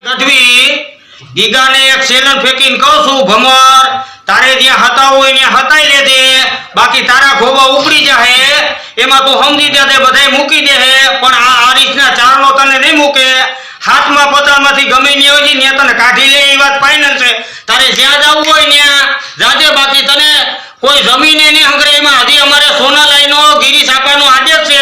ગઢવી, ગીગાને એક સેલન ફેંકીને કહું છું, ભમર, તારે જ્યાં હતા હોય ત્યાં હતાઈ લેજે, બાકી તારા ખોબા ઉપડી જાહે, એમાં તું સમજી દે બધાય મૂકી દે પણ આ આરીસના ચારનો તને નહીં મૂકે. હાથમાં પતાળમાંથી ગમે ની હોય ને તને કાઢી લે, એ વાત ફાઇનલ છે. તારે જ્યાં જવું હોય ત્યાં જાજે, બાકી તને કોઈ જમીને નહીં હંગરે એમાં હજી અમારે સોના લાઈનો ગીરી છાપાનો આદેશ છે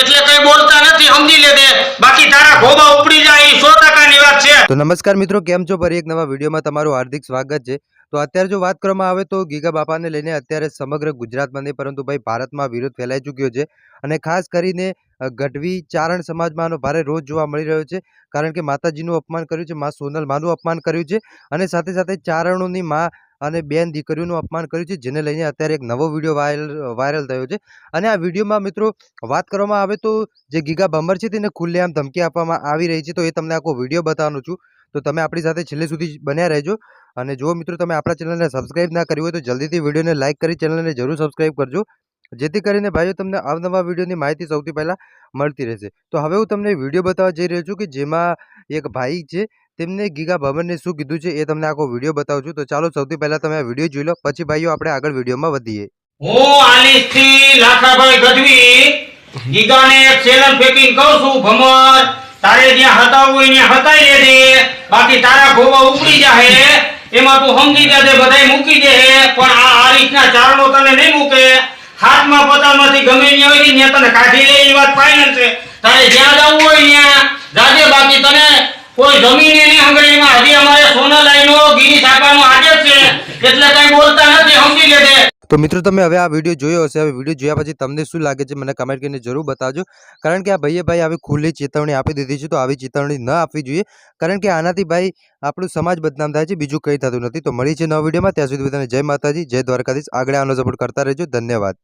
એટલે કઈ બોલતા નથી સમજી લેજે બાકી તારા ખોબા ઉપડી જાય એ સો ટકાની વાત છે તો નમસ્કાર મિત્રો, કેમ છો? ફરી એક નવા વિડીયોમાં તમારું હાર્દિક સ્વાગત છે. તો અત્યારે જો વાત કરવામાં આવે તો ગીગા બાપાને લઈને અત્યારે સમગ્ર ગુજરાતમાં નહીં, પરંતુ ભાઈ ભારતમાં વિરોધ ફેલાઈ ચૂક્યો છે. અને ખાસ કરીને ગઢવી ચારણ સમાજમાં ભારે રોજ જોવા મળી રહ્યો છે. કારણ કે માતાજીનું અપમાન કર્યું છે, મા સોનલ માનું અપમાન કર્યું છે. અને સાથે સાથે ચારણોની માં અને બેન દીકરીઓનું અપમાન કર્યું છે, જેને લઈને અત્યારે એક નવો વીડિયો વાયરલ વાયરલ થયો છે. અને આ વિડીયોમાં મિત્રો વાત કરવામાં આવે તો જે ગીગા બમ્બર છે તેને ખુલ્લેઆમ ધમકી આપવામાં આવી રહી છે, તો એ તમને આખો વીડિયો બતાવવાનું છું. તો તમે આપણી સાથે છેલ્લે સુધી બન્યા રહેજો. અને જો મિત્રો, તમે આપણા ચેનલને સબસ્ક્રાઇબ ના કર્યું હોય તો જલ્દીથી વિડીયોને લાઇક કરી ચેનલને જરૂર સબસ્ક્રાઇબ કરજો. જેથી કરીને ભાઈઓ, તમને અવનવા વિડીયોની માહિતી સૌથી પહેલાં મળતી રહેશે. તો હવે હું તમને વીડિયો બતાવવા જઈ રહ્યો છું કે જેમાં એક ભાઈ છે તેમને ગીગા ભવનને શું કીધું છે એ તમને આખો વીડિયો બતાવું છું તો ચાલો સૌથી પહેલાં તમે આ વીડિયો જોઈ લો, પછી ભાઈઓ આપણે આગળ વિડીયોમાં વધીએ. હું આલીસથી લાખાભાઈ ગઢવી ગીગાને એક સેલન પેકિંગ કહું છું, ભમર. તારે જ્યાં હતા હોય ત્યાં હતાઈ લેજે. બાકી તારા ખોબા ઉપડી જાહે. એમાં તું સમજી દેજે બધાય મૂકી દે પણ આ આ રીતના ચારણો તને નહીં મૂકે. હાથમાં પતાળમાંથી ગમે ની હોય ને તને કાઢી લે, એ વાત ફાઇનલ છે. તારે જ્યાં જવું હોય ત્યાં જાજે, બાકી તને કોઈ જમીન એની હંગરે હજી અમારે સોના લાઈનો ગીરી છાપાનો આદેશ છે. એટલે કઈ બોલતા નથી, સમજી લેજે. તો મિત્રો, તમે હવે આ વીડિયો જોયો હશે. હવે વીડિયો જોયા પછી તમને શું લાગે છે, મને કમેન્ટ કરીને જરૂર બતાવજો. કારણ કે આ ભાઈએ ભાઈ આવી ખુલ્લી ચેતવણી આપી દીધી છે, તો આવી ચેતવણી ન આપવી જોઈએ. કારણ કે આનાથી ભાઈ આપણું સમાજ બદનામ થાય છે, બીજું કંઈ થતું નથી. તો મળી છે નવા વિડીયોમાં. ત્યાં સુધી બધાને જય માતાજી, જય દ્વારકાધીશ. આગળ આનો સપોર્ટ કરતા રહેજો. ધન્યવાદ.